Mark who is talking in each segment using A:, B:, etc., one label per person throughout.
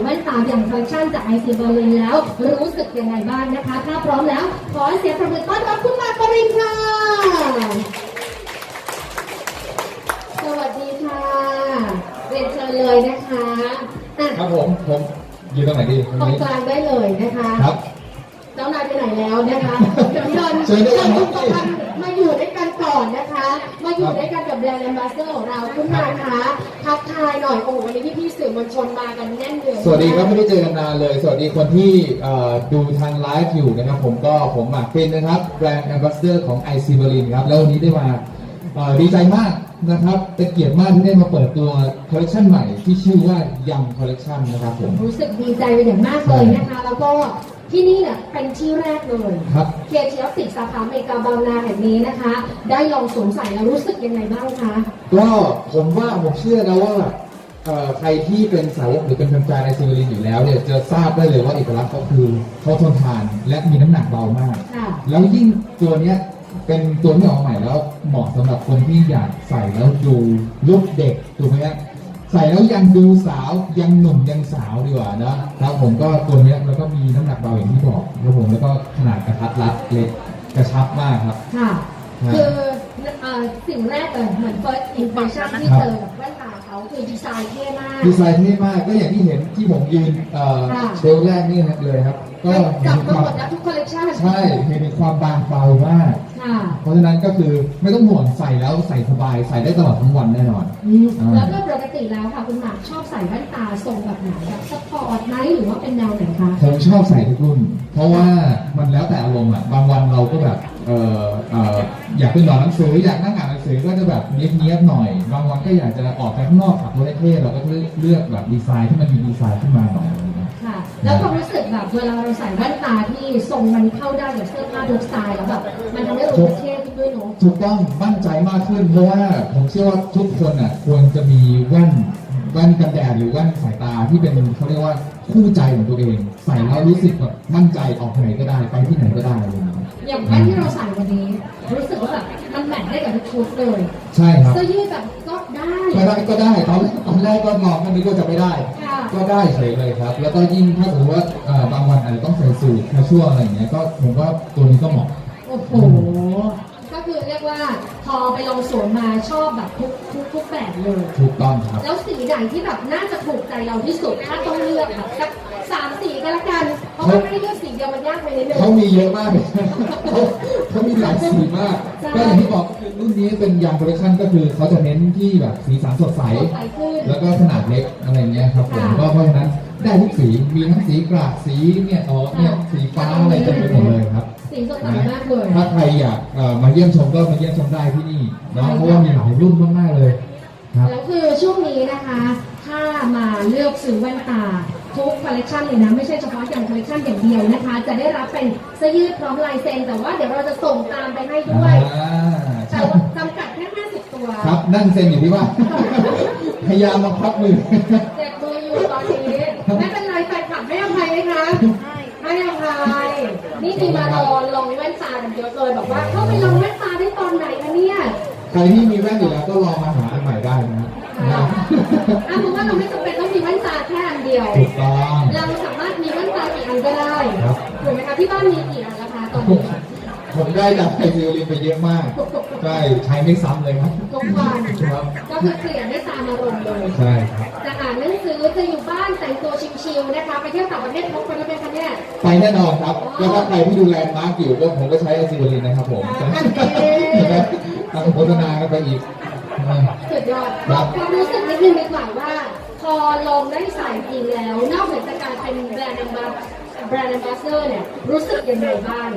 A: แว่นตาอย่างคอลเลคชันจากไอซีเบอร์ลินแล้ว รู้สึกยังไงบ้างนะคะ ถ้าพร้อมแล้ว ขอเสียงประมือต้อนรับคุณมาร์คปรินค่ะ สวัสดีค่ะเรียนเชิญเลยนะคะอะ
B: ครับผมผมอยู่ตรงไหนดีตรง
A: ตรง
B: นี้
A: กลางได้เลยนะคะ
B: ครับ
A: เจ้านายไปไหนแล้วนะคะเดี๋ยวเชิญ
B: เชิญด้วยกัน
A: ทุกท่านมาอยู่ด้วยกันก่อนนะคะ มาอยู่ด้วยกันกับแบรนด์แอมบาสเดอร์ของเราคุณมาคะทักทาย หน่อยโอ้โหวันนี้พี่ๆสื่อมวลชนมากันแน่นเลย
B: สวัสดีครับไม่ได้เจอกันนานเลย สวัสดีคนที่เอ่อดูทางไลฟ์อยู่นะครับ ผมก็ผมหมากเป็นนะครับแบรนด์แอมบาสเดอร์ของไอซีเบอรินครับ แล้ววันนี้ได้มาเอ่อดีใจมากนะครับเป็นเกียรติมากที่ได้มาเปิดตัวคอลเลคชันใหม่ที่ชื่อว่ายังคอลเลคชันนะครับผม
A: รู้สึกดีใจเป็นอย่างมากเลยนะคะ แล้วก็ที่นี่เนี่ยเป็นที่แรกเลย
B: ครับ
A: เคียร์เชียติกสาขาอเมริกาบางนาแห่งนี้นะคะ ได้ลองสวมใส่แล้วรู้สึกยังไงบ้างคะ
B: ก็ผมว่าผมเชื่อนะว่าเอ่อ ใครที่เป็นสาวกหรือเป็นแฟนๆไอซีเบอรินอยู่แล้วเนี่ยจะทราบได้เลยว่าเอกลักษณ์เขาคือเขาทนทานและมีน้ำหนักเบามาก
A: ค่ะ
B: แล้วยิ่งตัวเนี้ยเป็นตัวที่ออกใหม่แล้วเหมาะสำหรับคนที่อยากใส่แล้วดูลุกเด็กถูกไหมฮะใส่แล้วยังดูสาวยังหนุ่มยังสาวดีกว่านะครับผมก็ตัวเนี้ยแล้วก็มีน้ำหนักเบาอย่างที่บอกครับผมแล้วก็ขนาดกระทัดรัดเล็กกระชับมากครับ
A: ค่ะ
B: ครับ
A: คือเอ่อสิ่งแรกเลยเหมือน first impression ที่เจอกับแว่นตา เขาคือดีไซน์เท่มาก
B: ดีไซน์เท่มากก็อย่างที่เห็นที่ผมยืนเอ่อ
A: ค่ะ
B: เชลฟ์แรกนี่เลยครับ ก็เห็
A: จั
B: น
A: บ
B: ค
A: มาห
B: วาม
A: มดแล้วทุกคอลเลคชัน
B: ใช่เห็นถึงความบางเบามาก
A: ค่ะ
B: เพราะฉะนั้นก็คือไม่ต้องห่วงใส่แล้วใส่สบายใส่ได้ตลอดทั้งวันแน่นอน
A: อืม
B: อ่า
A: แล้วก็ปกติแล้วค่ะ คุณหมากชอบใส่แว่นตาทรงแบบไหนแบบสปอร์ตไหมหรือว่าเป็นแนวไหนคะ
B: ผมชอบใส่ทุกรุ่น เพราะว่ามันแล้วแต่อารมณ์อะ บางวันเราก็แบบเออเอออยากเป็นหนอนหนังสืออยากนั่งอ่านหนัง สือก็จะแบบเนี้ยบๆหน่อย บางวันก็อยากจะออกไปข้างนอกขับรถเท่ๆเราก็เลือกแบบดีไซน์ที่มันมีดีไซน์ขึ้นมาหน่อยอะไรเงี้ย
A: ค่ะ แล้วความรู้สึกแบบเวลาเราใส่แว่นตาที่ทรงมันเข้าได้กับเสื้อผ้าทุกสไตล์แล้วแบบมันทำให้เราดูเท่ขึ้นด้วยเนาะ
B: ถูกต้องมั่นใจมากขึ้นเพราะว่าผมเชื่อว่าทุกคนอะควรจะมีแว่นแว่นกันแดดหรือแว่นสายตาที่เป็นเขาเรียกว่าคู่ใจของตัวเอง ใส่แล้วรู้สึกแบบมั่นใจออกไปไหนก็ได้ไปที่ไหนก็ได้อะไรอย่างเงี้ย
A: อย่างแว่นที่เราใส่วันนี้ ชุดเลย
B: ใช่ครับ
A: เสื้อยืดแบบก็ได้
B: ก็ได้ก็ได้ตอนตอนแรกก็มองกันนึกว่าจะไม่ได้
A: ค่ะ
B: ก็ได้เฉยเลยครับ แล้วก็ยิ่งถ้าสมมติว่าเอ่อบางวันอาจจะต้องใส่สูทแคชชวลอะไรอย่างเงี้ยก็ผมว่าตัวนี้ก็เหมาะ
A: โอ้โห ก็คือเรียกว่าพอไปลองสวมมาชอบแบบทุกทุกทุกแบบเลย
B: ถูกต้องครับ
A: แล้วสีไหนที่แบบน่าจะถูกใจเราที่สุดถ้าต้องเลือกแบบสักสามสีก็แล้วกัน เพราะว่าไม่ได้เลือกสีเดียวมันยากไปนิดนึง
B: เขามีเยอะมากเลยเขา เขามีหลายสีมาก
A: ใช่
B: ก็อย่างที่บอกก็คือรุ่นนี้เป็นยางคอลเลคชันก็คือเขาจะเน้นที่แบบสีสันสดใส
A: ใสขึ้น
B: แล้วก็ขนาดเล็กอะไรเงี้ยครับผม
A: ค่ะ
B: ก็เพราะฉะนั้นได้ทุกสีมีทั้งสีกราดสีเนี่ยอ๋อเนี่ยสีฟ้าอะไรเต็มไปหมดเลยครับ
A: สีสดใสมากเลย
B: ถ้าใครอยากเอ่อมาเยี่ยมชมก็มาเยี่ยมชมได้ที่นี่เนาะ
A: ใช่
B: เพราะว่ามีหลายรุ่นมากๆเลยครับ
A: แล้วคือช่วงนี้นะคะ ถ้ามาเลือกซื้อแว่นตา ทุกคอลเลคชันเลยนะ ไม่ใช่เฉพาะอย่างคอลเลคชันอย่างเดียวนะคะ จะได้รับเป็นเสื้อยืดพร้อมลายเซ็น แต่ว่าเดี๋ยวเราจะส่งตามไปให้ด้วย
B: อ่า
A: แต่
B: ใช่
A: ว่าจำกัดแค่50 ตัว
B: ครับนั่งเซ็นอยู่ที่ว่า พยายามมาพับมือ
A: เจ็บมืออยู่ตอนนี้ไม่เป็นไรแฟนคลับให้อภัยไหมคะให้อภัยนี่มีมารอลองแว่นตากันเยอะเลยบอกว่าเข้าไปลองแว่นตาได้ตอนไหนคะเนี่ย
B: ใครที่มีแว่นอยู่แล้วก็ลองมาหาอันใหม่ได้นะ
A: อะ
B: นะ
A: เพราะว่าเราไม่จำเป็นต้องมีแว่นตาแค่อันเดียว
B: ถูกต้อง
A: เราสามารถมีแว่นตากี่อันก็ได้
B: ครับ
A: ถูกไหมคะที่บ้านมีกี่อันแล้วคะตอนนี้
B: ผมได้จากไอซิลินไปเยอะมาก ใช่ใช้ไม่ซ้ำเลยครับ
A: ทุกวัน
B: ครับ
A: ก็คือเปลี่ยนได้ตามอารมณ์เลย
B: ใช่ครับ
A: จะอ่านหนังสือจะอยู่บ้านแต่งตัวชิลๆนะคะ ไปเที่ยวต่างประเทศพกไปแล้วไหมคะเนี่ย
B: ไปแน่นอนครับ แล้วถ้าใครที่ดูแลนด์มาร์กอยู่ก็ผมก็ใช้ไอซิลินนะครับผม
A: โอเค
B: ทำโฆษณากันไปอีก
A: สุดยอดบอกความรู้สึกนิดนึงดีกว่าว่า พอลองได้ใส่จริงแล้ว นอกเหนือจากการเป็นแบรนด์แอมบาแบรนด์แอมบาสเดอร์เนี่ยรู้สึกยังไงบ้าง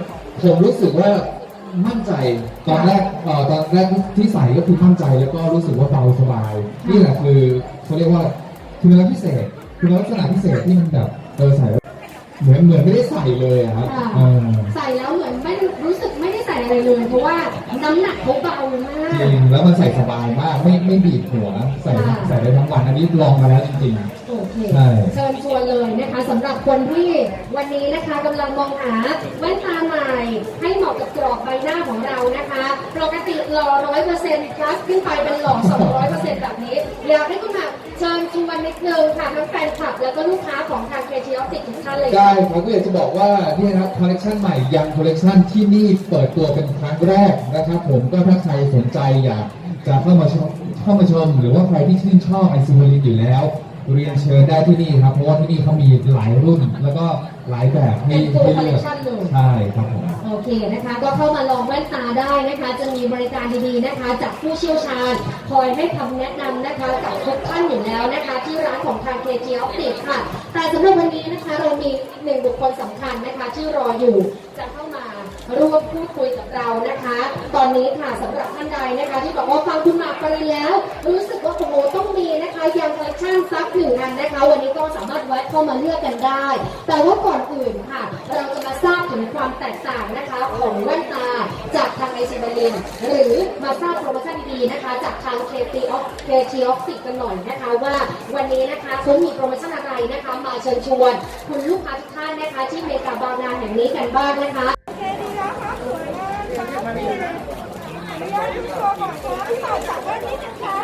B: ผมรู้สึกว่ามั่นใจตอนแรกเอ่อตอนแรกที่ใส่ก็คือมั่นใจแล้วก็รู้สึกว่าเบาสบาย นี่แหละคือเขาเรียกว่าคุณลักษณะพิเศษคุณลักษณะพิเศษที่มันแบบเออใส่แล้วเหมือนเหมือนไม่ได้ใส่เลยอะครับ
A: ค่ะ
B: เออ
A: ใส่แล้ว
B: จริงแล้วมันใส่สบายมาก ไม่ไม่บีบหัว ใส่
A: ค่ะ
B: ใส่ได้ทั้งวันอันนี้ลองมาแล้วจริง
A: โอ้โอเค
B: ใช่
A: เชิญชวนเลยนะคะสำหรับคนที่วันนี้นะคะกำลังมองหาแว่นตาใหม่ให้เหมาะกับกรอบใบหน้าของเรานะคะปกติหล่อร้อยเปอร์เซ็นต์พลัสขึ้นไปเป็นหล่อสองร้อยเปอร์เซ็นต์แบบนี้อยากให้คุณหมากเชิญชวนนิดนึงค่ะทั้งแฟนคลับแล้วก็ลูกค้า ของทางเคทีออฟติกทุกท่านเลย
B: ได้ครับก็อยากจะบอกว่านี่นะครับคอลเลคชันใหม่ยังคอลเลคชันที่นี่เปิดตัวเป็นครั้งแรกนะครับ ผมก็ถ้าใครสนใจอยากจะเข้ามาชมเข้ามาชม หรือว่าใครที่ชื่นชอบไอซิโมลินอยู่แล้ว เรียนเชิญได้ที่นี่ครับเพราะว่าที่นี่เขามีหลายรุ่นแล้วก็ หลายแบบให้
A: เป็น full
B: ให้เลือก
A: collection เลย
B: ใช่ครับผม
A: โอเคนะคะ ก็เข้ามาลองแว่นตาได้นะคะ จะมีบริการดีๆนะคะ จากผู้เชี่ยวชาญ คอยให้คำแนะนำนะคะกับทุกท่านอยู่แล้วนะคะ ที่ร้านของทาง KG Optics ค่ะ แต่สำหรับวันนี้นะคะ เรามีหนึ่งบุคคลสำคัญนะคะที่รออยู่จะเข้ามาร่วมพูดคุยกับเรานะคะ ตอนนี้ค่ะสำหรับท่านใดนะคะ ที่บอกว่าฟังคุณหมากปรินแล้ว รู้สึกว่าโอ้โหต้องมีนะคะยังคอลเลคชั่นซักหนึ่งอันนะคะ วันนี้ก็สามารถแวะเข้ามาเลือกกันได้ แต่ว่าก่อนอื่นค่ะ เราจะมาทราบถึงความแตกต่างนะคะของแว่นตาจากทางไอซิบาลินหรือมาทราบโปรโมชั่นดีๆนะคะ จากทางเคทีออฟเคทีออฟติกกันหน่อยนะคะ ว่าวันนี้นะคะเขามีโปรโมชั่นอะไรนะคะ มาเชิญชวน คุณลูกค้าทุกท่านนะคะ ที่เมกาบางนาแห่งนี้กันบ้างนะคะ
C: เคดีนะคะสวยมากค่ะนี่เลยเรียนที่โชว์ก่อนค่ะที่ต่อจากแว่นนี้นะคะ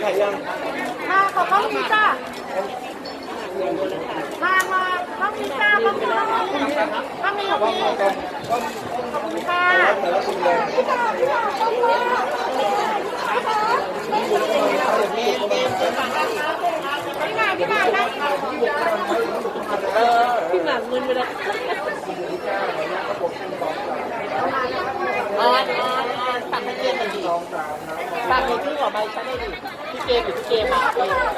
C: โฟ
D: กัสใครยัง
C: มาขอข้านี้จ้ามามาข้านี้จ้าข้านี้เข้านี้เข้านี้เข้านี้ขอบคุณค่ะ
D: แต่ละคนเลย
C: พี่หมากพี่หมากเข้านี้พี่หมากพี่หมากนั่ง
E: พี่หมากมึนไปแล้วออนออนออนฝากให้เกมหน่อยดิฝากในที่ของใบฉันหน่อยดิพี่เกมอยู่ที่เกมอะเกมพี่ บอกเลย